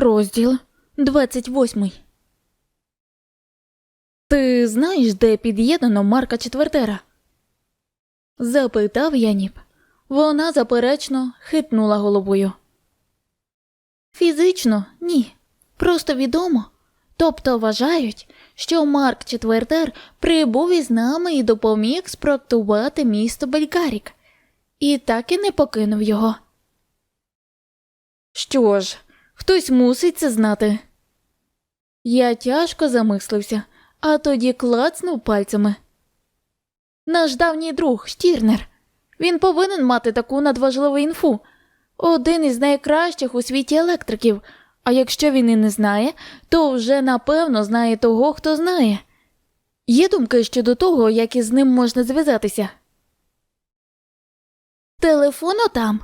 Розділ 28 Ти знаєш, де під'єднано Марка Четвертера? запитав Яніп. Вона заперечно хитнула головою. Фізично ні. Просто відомо. Тобто вважають, що Марк Четвертер прибув із нами і допоміг спроектувати місто Белькарік, і так і не покинув його. Що ж, хтось мусить це знати. Я тяжко замислився, а тоді клацнув пальцями. Наш давній друг Штірнер. Він повинен мати таку надважливу інфу. Один із найкращих у світі електриків. А якщо він і не знає, то вже напевно знає того, хто знає. Є думки щодо того, як із ним можна зв'язатися. Телефон там.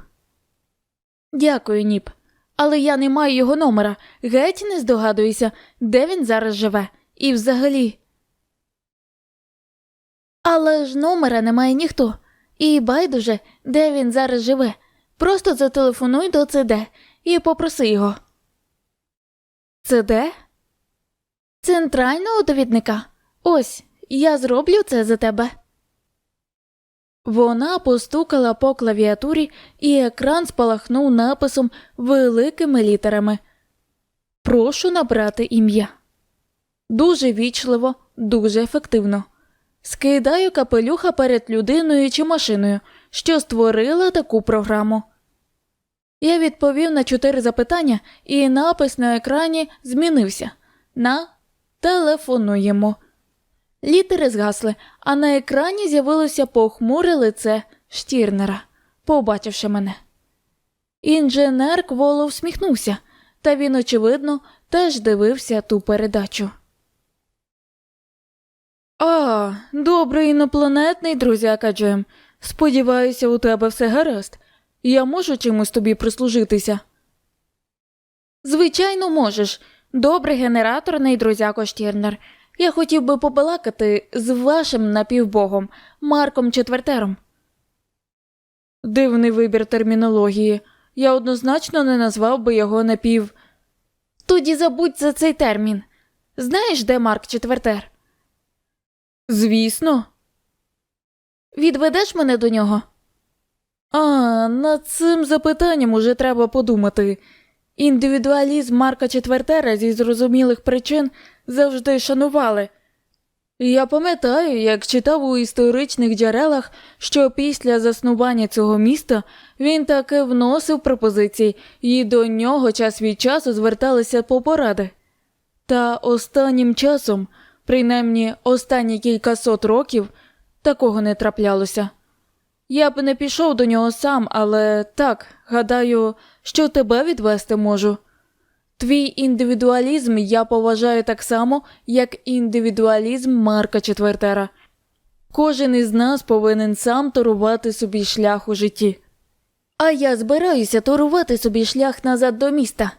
Дякую, Ніп. Але я не маю його номера. Геть не здогадуюся, де він зараз живе. І взагалі. Але ж номера не має ніхто. І байдуже, де він зараз живе. Просто зателефонуй до ЦД і попроси його. ЦД? Центрального довідника. Ось, я зроблю це за тебе. Вона постукала по клавіатурі, і екран спалахнув написом великими літерами. Прошу набрати ім'я. Дуже вічливо, дуже ефективно. Скидаю капелюха перед людиною чи машиною, що створила таку програму. Я відповів на чотири запитання, і напис на екрані змінився на телефонуємо. Літери згасли, а на екрані з'явилося похмуре лице Штірнера, побачивши мене. Інженер кволо всміхнувся, та він, очевидно, теж дивився ту передачу. А, добрий інопланетний друзяка Джем. Сподіваюся, у тебе все гаразд. Я можу чимось тобі прислужитися? Звичайно, можеш. Добрий генераторний друзяко Штірнер. Я хотів би побалакати з вашим напівбогом Марком Четвертером. Дивний вибір термінології. Я однозначно не назвав би його напів. Тоді забудь за цей термін. Знаєш, де Марк Четвертер? Звісно. Відведеш мене до нього? А, над цим запитанням уже треба подумати. Індивідуалізм Марка Четвертера зі зрозумілих причин завжди шанували. Я пам'ятаю, як читав у історичних джерелах, що після заснування цього міста він таки вносив пропозиції, і до нього час від часу зверталися по поради. Та останнім часом, принаймні останні кількасот років, такого не траплялося. Я б не пішов до нього сам, але так, гадаю, що тебе відвести можу. Твій індивідуалізм я поважаю так само, як індивідуалізм Марка Четвертера. Кожен із нас повинен сам торувати собі шлях у житті. А я збираюся торувати собі шлях назад до міста.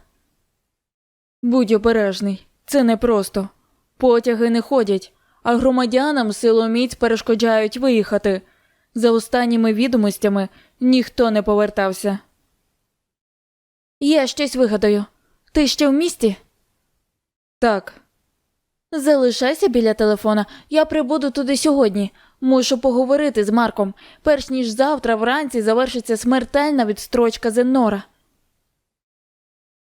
Будь обережний, це непросто. Потяги не ходять, а громадянам силоміць перешкоджають виїхати. За останніми відомостями ніхто не повертався. Я щось вигадаю. Ти ще в місті? Так. Залишайся біля телефона. Я прибуду туди сьогодні. Мушу поговорити з Марком, перш ніж завтра вранці завершиться смертельна відстрочка Зеннора.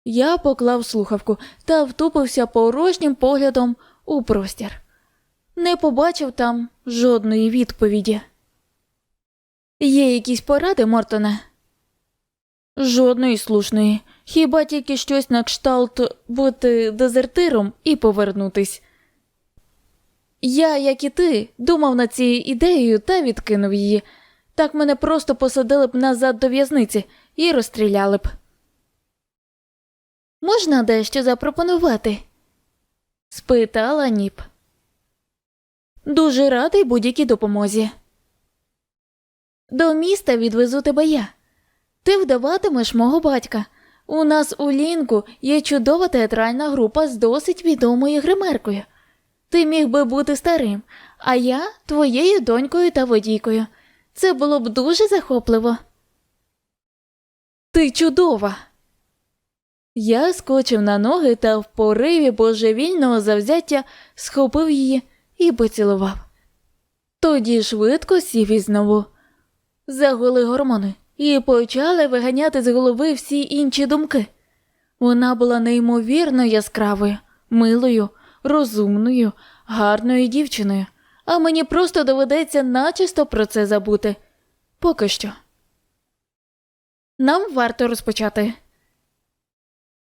Я поклав слухавку та втупився порожнім поглядом у простір. Не побачив там жодної відповіді. Є якісь поради, Мортоне? Жодної слушної. Хіба тільки щось на кшталт бути дезертиром і повернутись. Я, як і ти, думав над цією ідеєю та відкинув її. Так мене просто посадили б назад до в'язниці і розстріляли б. Можна дещо запропонувати? спитала Ніп. Дуже радий будь-якій допомозі. До міста відвезу тебе я. Ти вдаватимеш мого батька. У нас у Лінку є чудова театральна група з досить відомою гримеркою. Ти міг би бути старим, а я твоєю донькою та водійкою. Це було б дуже захопливо. Ти чудова. Я скочив на ноги та в пориві божевільного завзяття схопив її і поцілував. Тоді швидко сів і знову. Загули гормони і почали виганяти з голови всі інші думки. Вона була неймовірно яскравою, милою, розумною, гарною дівчиною, а мені просто доведеться начисто про це забути. Поки що. Нам варто розпочати.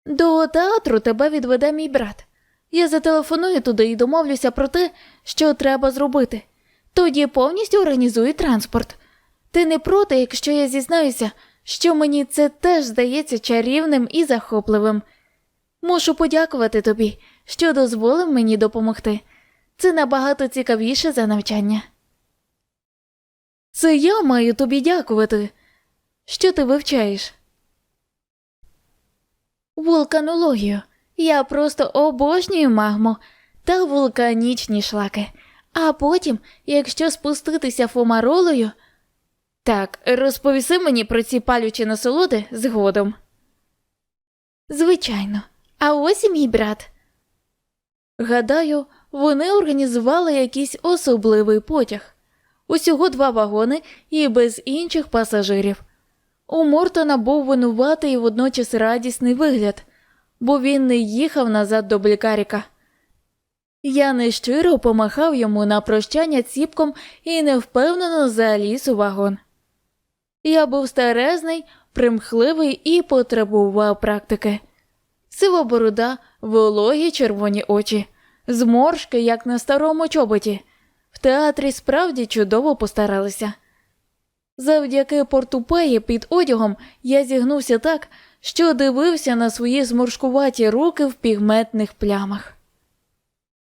До театру тебе відведе мій брат. Я зателефоную туди і домовлюся про те, що треба зробити. Тоді повністю організую транспорт. Ти не проти, якщо я зізнаюся, що мені це теж здається чарівним і захопливим. Мушу подякувати тобі, що дозволив мені допомогти. Це набагато цікавіше за навчання. Це я маю тобі дякувати. Що ти вивчаєш? Вулканологію. Я просто обожнюю магму та вулканічні шлаки. А потім, якщо спуститися фомаролою. Так, розповіси мені про ці палючі насолоди згодом. Звичайно, а ось і мій брат. Гадаю, вони організували якийсь особливий потяг. Усього два вагони і без інших пасажирів. У Мортона був винуватий і водночас радісний вигляд, бо він не їхав назад до Блікаріка. Я нещиро помахав йому на прощання ціпком і невпевнено заліз у вагон. Я був старезний, примхливий і потребував практики. Сива борода, вологі червоні очі, зморшки, як на старому чоботі. В театрі справді чудово постаралися. Завдяки портупеї під одягом я зігнувся так, що дивився на свої зморшкуваті руки в пігментних плямах.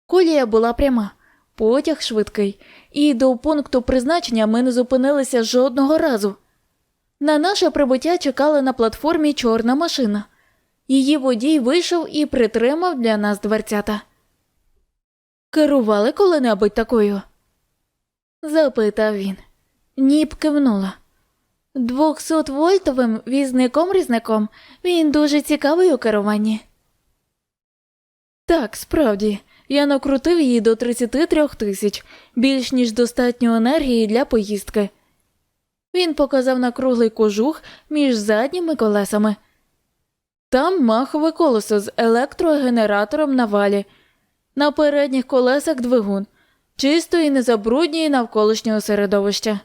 Колія була пряма, потяг швидкий, і до пункту призначення ми не зупинилися жодного разу. На наше прибуття чекала на платформі чорна машина. Її водій вийшов і притримав для нас дверцята. Керували коли-небудь такою? запитав він. Ніп кивнула. Двохсотвольтовим візником-різником він дуже цікавий у керуванні. Так, справді, я накрутив її до 33 тисяч, більш ніж достатньо енергії для поїздки. Він показав на круглий кожух між задніми колесами. Там махове колесо з електрогенератором на валі, на передніх колесах двигун, чисто і навколишнього середовища.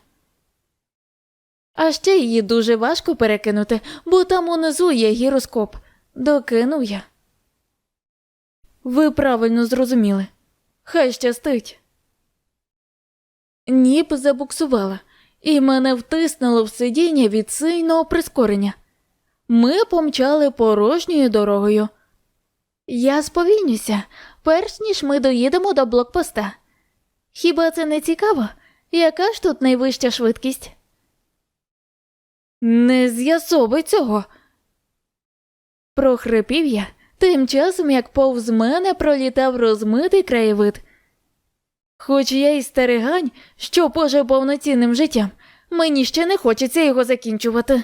А ще її дуже важко перекинути, бо там унизу є гіроскоп. Докинув я. Ви правильно зрозуміли. Хай щастить. Ніп забуксувала, і мене втиснуло в сидіння від сильного прискорення. Ми помчали порожньою дорогою. Я сповільнюся, перш ніж ми доїдемо до блокпоста. Хіба це не цікаво? Яка ж тут найвища швидкість? Не з'ясовуй цього. прохрипів я, тим часом як повз мене пролітав розмитий краєвид. Хоч я й старигань, що пожив повноцінним життям, мені ще не хочеться його закінчувати.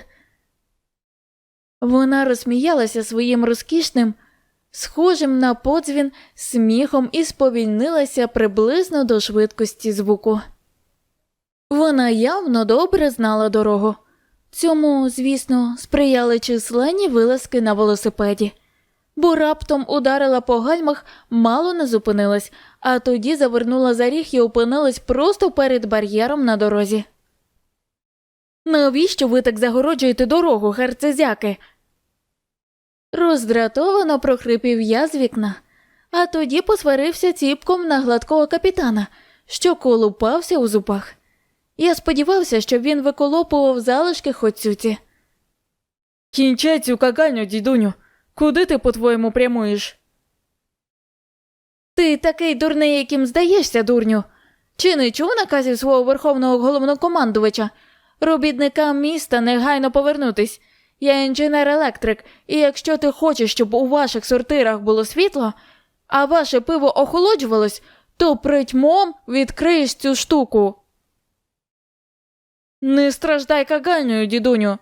Вона розсміялася своїм розкішним, схожим на подзвін сміхом і сповільнилася приблизно до швидкості звуку. Вона явно добре знала дорогу. Цьому, звісно, сприяли численні вилазки на велосипеді, бо раптом ударила по гальмах, мало не зупинилась, а тоді завернула за ріг і опинилась просто перед бар'єром на дорозі. Навіщо ви так загороджуєте дорогу, герцезяки? Роздратовано прохрипів я з вікна, а тоді посварився ціпком на гладкого капітана, що колупався у зубах. Я сподівався, що він виколопував залишки хоцюці. Кінчай цю какальню, дідуню. Куди ти, по-твоєму, прямуєш? Ти такий дурний, яким здаєшся, дурню. Чи не чув наказів свого верховного головнокомандувача? Робітникам міста негайно повернутись. Я інженер-електрик, і якщо ти хочеш, щоб у ваших сортирах було світло, а ваше пиво охолоджувалось, то притьмом відкриєш цю штуку. Не страждай кагальною, дідуню.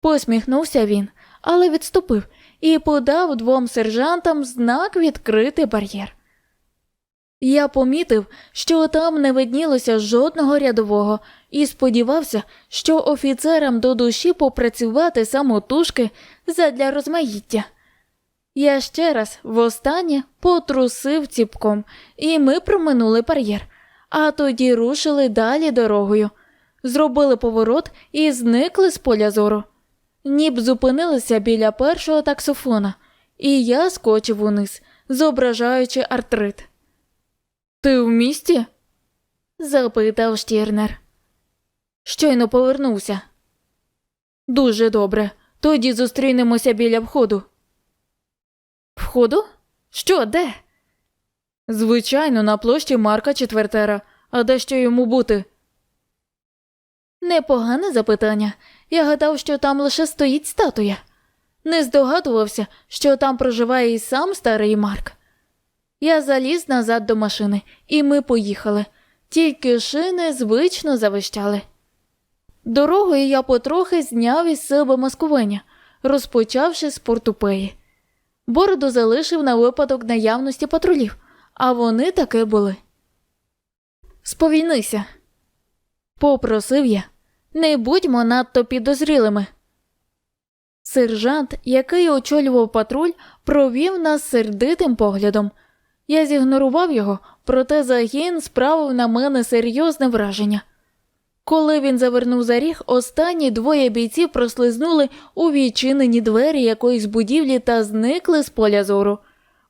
Посміхнувся він, але відступив і подав двом сержантам знак відкрити бар'єр. Я помітив, що там не виднілося жодного рядового, і сподівався, що офіцерам до душі попрацювати самотужки задля розмаїття. Я ще раз востаннє потрусив ціпком, і ми проминули бар'єр, а тоді рушили далі дорогою, зробили поворот і зникли з поля зору. Ніб зупинилися біля першого таксофона, і я скочив униз, зображаючи артрит. Ти в місті? запитав Штірнер. Щойно повернувся. Дуже добре. Тоді зустрінемося біля входу. Входу? Що, де? Звичайно, на площі Марка Четвертера. А де ще йому бути? Непогане запитання. Я гадав, що там лише стоїть статуя. Не здогадувався, що там проживає і сам старий Марк. Я заліз назад до машини, і ми поїхали. Тільки шини звично завищали. Дорогою я потрохи зняв із себе маскування, розпочавши з портупеї. Бороду залишив на випадок наявності патрулів, а вони таки були. Сповільнися, попросив я, не будьмо надто підозрілими. Сержант, який очолював патруль, провів нас сердитим поглядом. Я зігнорував його, проте загін справив на мене серйозне враження. Коли він завернув за ріг, останні двоє бійців прослизнули у відчинені двері якоїсь будівлі та зникли з поля зору.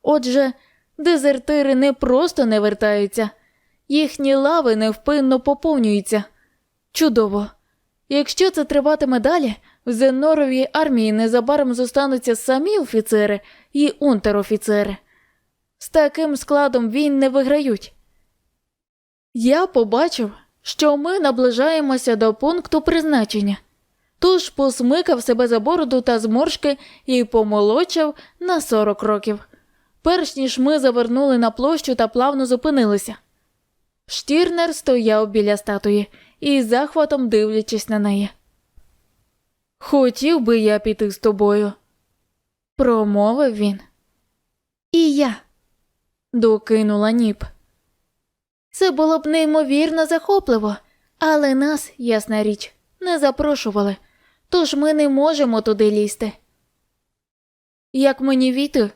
Отже, дезертири не просто не вертаються, їхні лави невпинно поповнюються. Чудово! Якщо це триватиме далі, в Зеноровій армії незабаром зостануться самі офіцери і унтерофіцери. З таким складом війн не виграють. Я побачив, що ми наближаємося до пункту призначення, тож посмикав себе за бороду та зморшки і помолочив на 40 років. Перш ніж ми завернули на площу та плавно зупинилися. Штірнер стояв біля статуї і захватом дивлячись на неї. Хотів би я піти з тобою, промовив він. І я, докинула ніп. Це було б неймовірно захопливо, але нас, ясна річ, не запрошували, тож ми не можемо туди лізти. Як мені війти?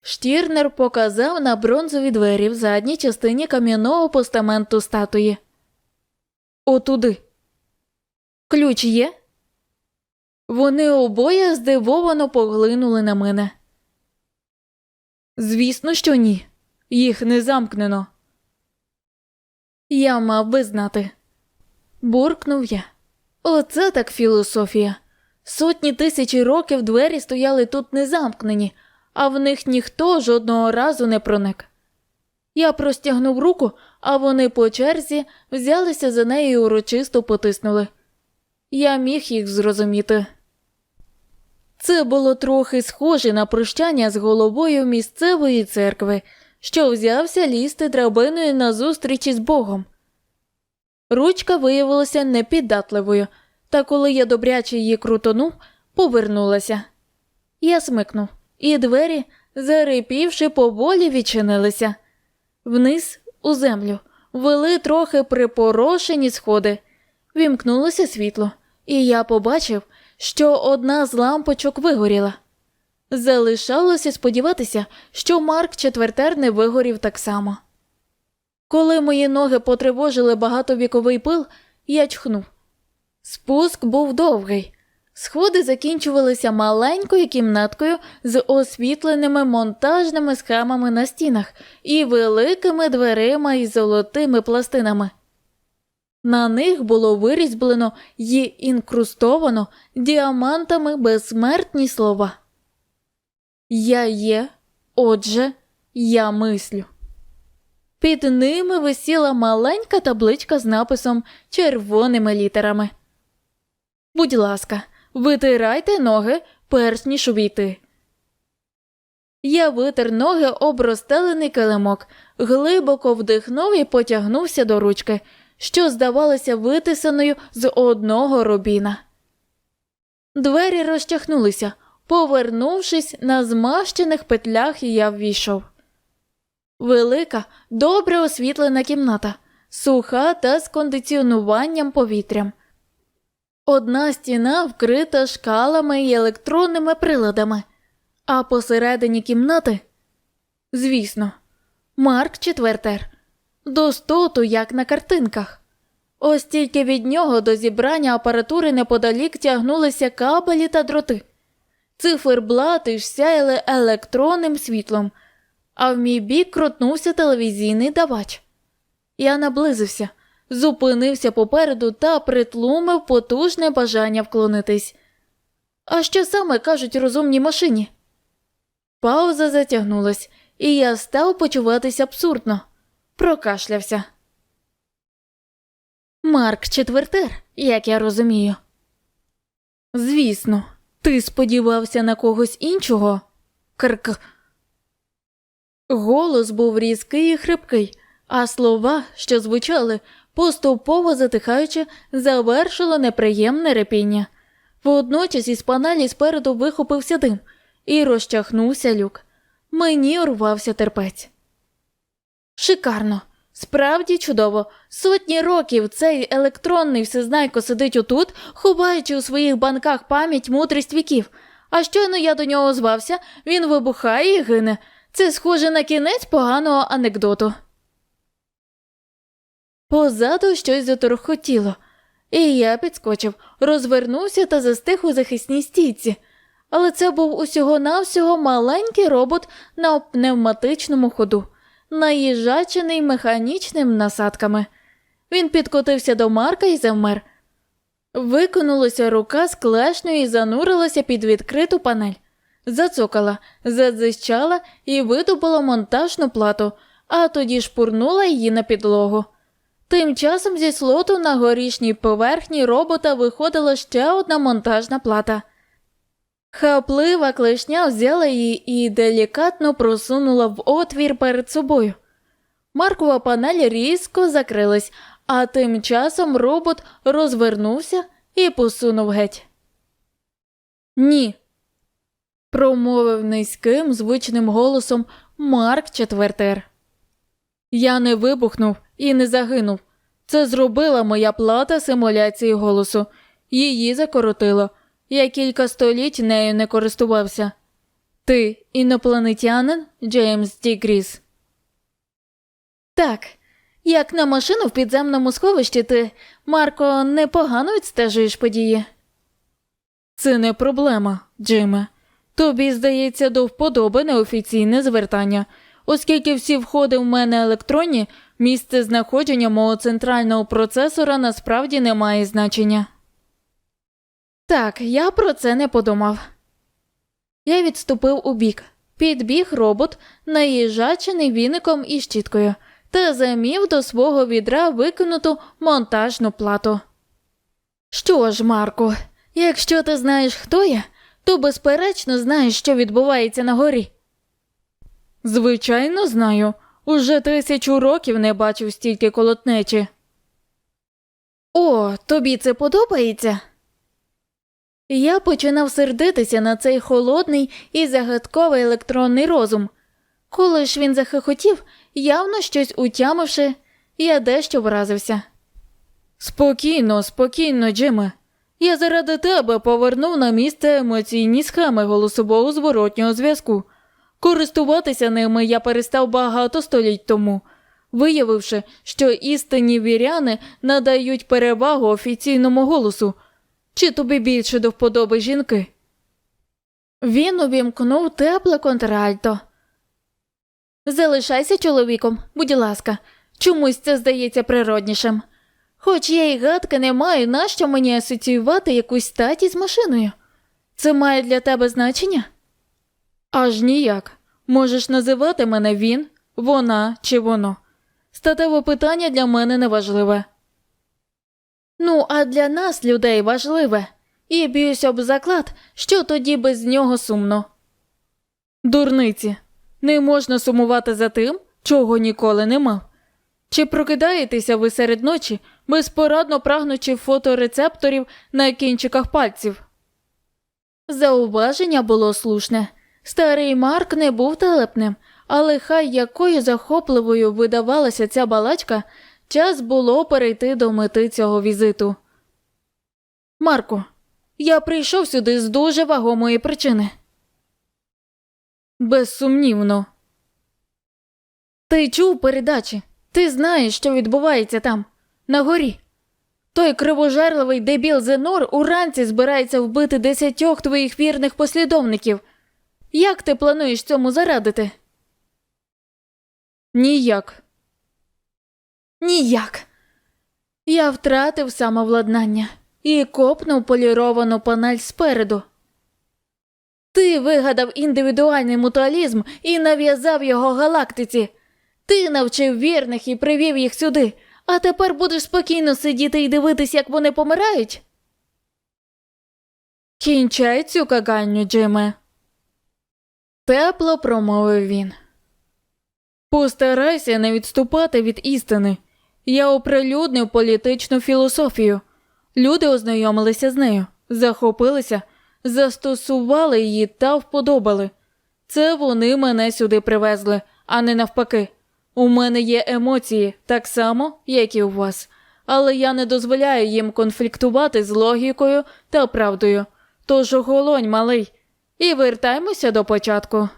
Штірнер показав на бронзові двері в задній частині кам'яного постаменту статуї. Отуди. Ключ є? Вони обоє здивовано поглинули на мене. Звісно, що ні. Їх не замкнено. Я мав би знати. Буркнув я. Оце так філософія. Сотні тисячі років двері стояли тут не замкнені, а в них ніхто жодного разу не проник. Я простягнув руку, а вони по черзі взялися за нею і урочисто потиснули. Я міг їх зрозуміти. Це було трохи схоже на прощання з головою місцевої церкви, що взявся лізти драбиною на зустрічі з Богом. Ручка виявилася непіддатливою, та коли я добряче її крутонув, повернулася. Я смикнув, і двері, зарипівши, поволі відчинилися. Вниз, у землю, вели трохи припорошені сходи. Вімкнулося світло, і я побачив, що одна з лампочок вигоріла. Залишалося сподіватися, що Марк Четвертер не вигорів так само. Коли мої ноги потривожили багатовіковий пил, я чхнув. Спуск був довгий. Сходи закінчувалися маленькою кімнаткою з освітленими монтажними схемами на стінах і великими дверима із золотими пластинами. На них було вирізблено й інкрустовано діамантами безсмертні слова. Я є, отже, я мислю. Під ними висіла маленька табличка з написом червоними літерами. Будь ласка, витирайте ноги, перш ніж увійти. Я витер ноги об розстелений килимок, глибоко вдихнув і потягнувся до ручки, що здавалася витисаною з одного рубіна. Двері розчахнулися, Повернувшись на змащених петлях, я ввійшов. Велика, добре освітлена кімната, суха та з кондиціонуванням повітрям. Одна стіна вкрита шкалами і електронними приладами, а посередині кімнати, звісно, Марк Четвертер, достоту, як на картинках. Ось тільки від нього до зібрання апаратури неподалік тягнулися кабелі та дроти. Циферблати ж сяяли електронним світлом, а в мій бік крутнувся телевізійний давач. Я наблизився, зупинився попереду та притлумив потужне бажання вклонитись. А що саме кажуть розумній машині? Пауза затягнулась, і я став почуватися абсурдно. Прокашлявся. Марк Четвертер, як я розумію. Звісно, ти сподівався на когось іншого? Крк. Голос був різкий і хрипкий, а слова, що звучали, поступово затихаючи, завершило неприємне репіння. Водночас із панелі спереду вихопився дим і розчахнувся люк. Мені урвався терпець. Шикарно, справді чудово. Сотні років цей електронний всезнайко сидить отут, ховаючи у своїх банках пам'ять мудрість віків. А щойно я до нього звався, він вибухає і гине. Це схоже на кінець поганого анекдоту. Позаду щось заторохотіло, і я підскочив, розвернувся та застиг у захисній стійці. Але це був усього навсього маленький робот на пневматичному ходу, наїжачений механічними насадками. Він підкотився до Марка і завмер. Виконулася рука з клешнею і занурилася під відкриту панель. Зацокала, задзищала і видобула монтажну плату, а тоді шпурнула її на підлогу. Тим часом зі слоту на горішній поверхні робота виходила ще одна монтажна плата. Хаплива клешня взяла її і делікатно просунула в отвір перед собою. Маркова панель різко закрилась, а тим часом робот розвернувся і посунув геть. Ні. промовив низьким звичним голосом Марк Четвертер. Я не вибухнув і не загинув. Це зробила моя плата симуляції голосу. Її закоротило. Я кілька століть нею не користувався. Ти інопланетянин Джеймс Ді Гріс. Так, як на машину в підземному сховищі ти, Марко, непогано відстежуєш події. Це не проблема, Джиме. Тобі, здається, до вподоби неофіційне звертання, оскільки всі входи в мене електронні, місце знаходження мого центрального процесора насправді не має значення. Так, я про це не подумав. Я відступив у бік. Підбіг робот, наїжачений віником і щіткою, та замів до свого відра викинуту монтажну плату. Що ж, Марку, якщо ти знаєш, хто я, то безперечно знаєш, що відбувається на горі. Звичайно, знаю. Уже тисячу років не бачив стільки колотнечі. О, тобі це подобається? Я починав сердитися на цей холодний і загадковий електронний розум. Коли ж він захихотів, явно щось утямивши, я дещо вразився. Спокійно, спокійно, Джиме. Я заради тебе повернув на місце емоційні схеми голосового зворотнього зв'язку. Користуватися ними я перестав багато століть тому, виявивши, що істинні віряни надають перевагу офіційному голосу. Чи тобі більше до вподоби жінки? Він увімкнув тепле контральто. Залишайся чоловіком, будь ласка, чомусь це здається природнішим. Хоч я й гадки не маю, нащо мені асоціювати якусь статі з машиною. Це має для тебе значення? Аж ніяк. Можеш називати мене він, вона чи воно. Статеве питання для мене не важливе. Ну, а для нас, людей, важливе, і б'юсь об заклад, що тоді без нього сумно. Дурниці, не можна сумувати за тим, чого ніколи не мав. Чи прокидаєтеся ви серед ночі, безпорадно прагнучи фоторецепторів на кінчиках пальців? Зауваження було слушне. Старий Марк не був телепним, але хай якою захопливою видавалася ця балачка, час було перейти до мети цього візиту. Марко, я прийшов сюди з дуже вагомої причини. Безсумнівно. Ти чув передачі? Ти знаєш, що відбувається там, на горі. Той кривожерливий дебіл Зенор уранці збирається вбити десятьох твоїх вірних послідовників. Як ти плануєш цьому зарадити? Ніяк. Ніяк. Я втратив самовладнання і копнув поліровану панель спереду. Ти вигадав індивідуальний мутуалізм і нав'язав його галактиці. Ти навчив вірних і привів їх сюди, а тепер будеш спокійно сидіти і дивитись, як вони помирають? Кінчай цю каганню, Джиме. Тепло промовив він. Постарайся не відступати від істини. Я оприлюднив політичну філософію. Люди ознайомилися з нею, захопилися, застосували її та вподобали. Це вони мене сюди привезли, а не навпаки. У мене є емоції, так само, як і у вас, але я не дозволяю їм конфліктувати з логікою та правдою. Тож оголонь, малий, і вертаймося до початку.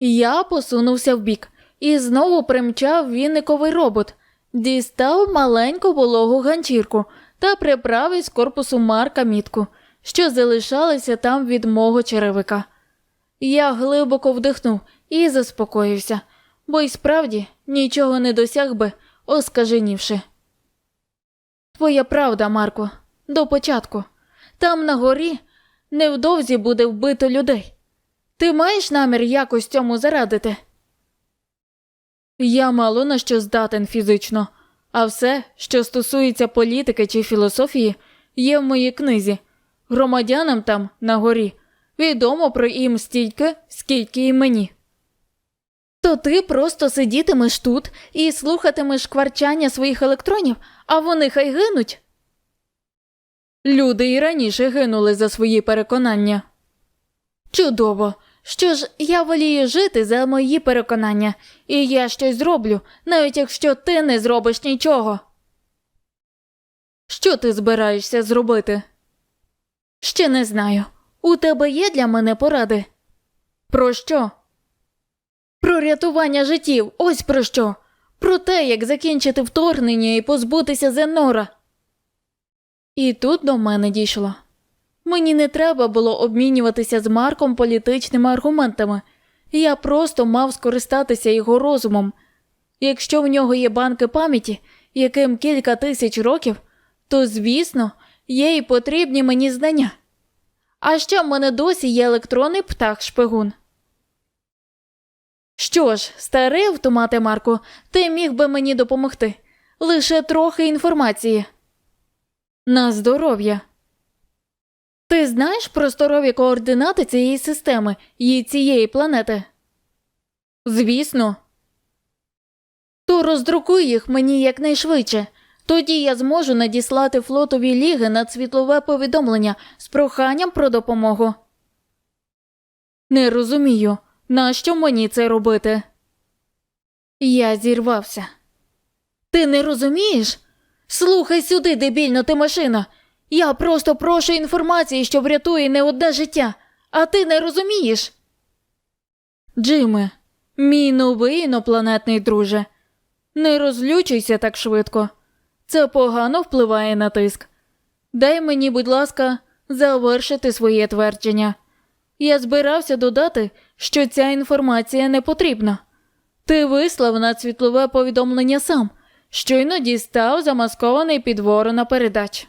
Я посунувся вбік і знову примчав віниковий робот, дістав маленьку вологу ганчірку та приправив із корпусу Марка мітку, що залишалася там від мого черевика. Я глибоко вдихнув і заспокоївся, бо й справді нічого не досяг би, оскаженівши. Твоя правда, Марко, до початку. Там на горі невдовзі буде вбито людей. Ти маєш намір якось цьому зарадити? Я мало на що здатен фізично, а все, що стосується політики чи філософії, є в моїй книзі. Громадянам там, на горі, відомо про їм стільки, скільки і мені. То ти просто сидітимеш тут і слухатимеш кварчання своїх електронів, а вони хай гинуть. Люди і раніше гинули за свої переконання. Чудово. Що ж, я волію жити за мої переконання, і я щось зроблю, навіть якщо ти не зробиш нічого. Що ти збираєшся зробити? Ще не знаю. У тебе є для мене поради? Про що? Про рятування життів, ось про що. Про те, як закінчити вторгнення і позбутися Зенора. І тут до мене дійшло. Мені не треба було обмінюватися з Марком політичними аргументами. Я просто мав скористатися його розумом. Якщо в нього є банки пам'яті, яким кілька тисяч років, то, звісно, є і потрібні мені знання. А ще в мене досі є електронний птах шпигун. Що ж, старий автомате Марко, ти міг би мені допомогти. Лише трохи інформації. На здоров'я. Ти знаєш просторові координати цієї системи і цієї планети? Звісно. То роздрукуй їх мені якнайшвидше. Тоді я зможу надіслати флотові ліги на світлове повідомлення з проханням про допомогу. Не розумію, нащо мені це робити? Я зірвався. Ти не розумієш? Слухай сюди, дебільно ти машина. Я просто прошу інформації, що врятує не одне життя, а ти не розумієш. Джиме, мій новий інопланетний друже, не розлючуйся так швидко. Це погано впливає на тиск. Дай мені, будь ласка, завершити своє твердження. Я збирався додати, що ця інформація не потрібна. Ти вислав на світлове повідомлення сам, щойно дістав замаскований під ворона передач.